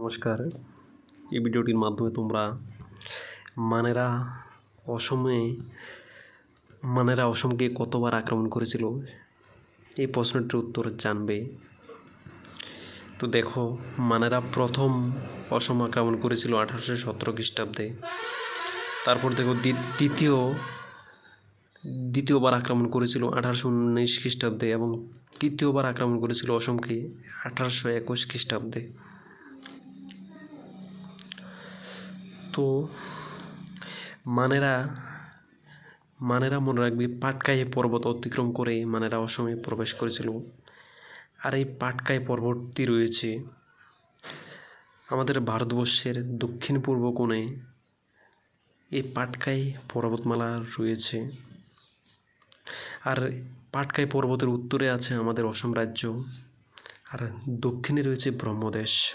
নমস্কার। এই ভিডিওটির মাধ্যমে তোমরা মানেরা অসমে মানেরা অসমকে কতবার আক্রমণ করেছিল? এই প্রশ্নটির উত্তর জানবে। তো দেখো, মানেরা প্রথম অসম আক্রমণ করেছিল আঠারোশো সতেরো খ্রিস্টাব্দে। তারপর দেখো, দ্বি- দ্বিতীয়, দ্বিতীয়বার আক্রমণ করেছিল আঠারোশো উনিশ খ্রিস্টাব্দে এবং তৃতীয়বার আক্রমণ করেছিল অসমকে আঠারোশো একুশ খ্রিস্টাব্দে। তো মানেরা মানেরা মনে রাখবি পাটকাই পর্বত অতিক্রম করে মানেরা অসমে প্রবেশ করেছিল। আর এই পাটকাই পর্বতটি রয়েছে আমাদের ভারতবর্ষের দক্ষিণ পূর্ব কোণে। এই পাটকাই পর্বতমালা রয়েছে। আর পাটকাই পর্বতের উত্তরে আছে আমাদের অসম রাজ্য। আর দক্ষিণে রয়েছে ব্রহ্মদেশ।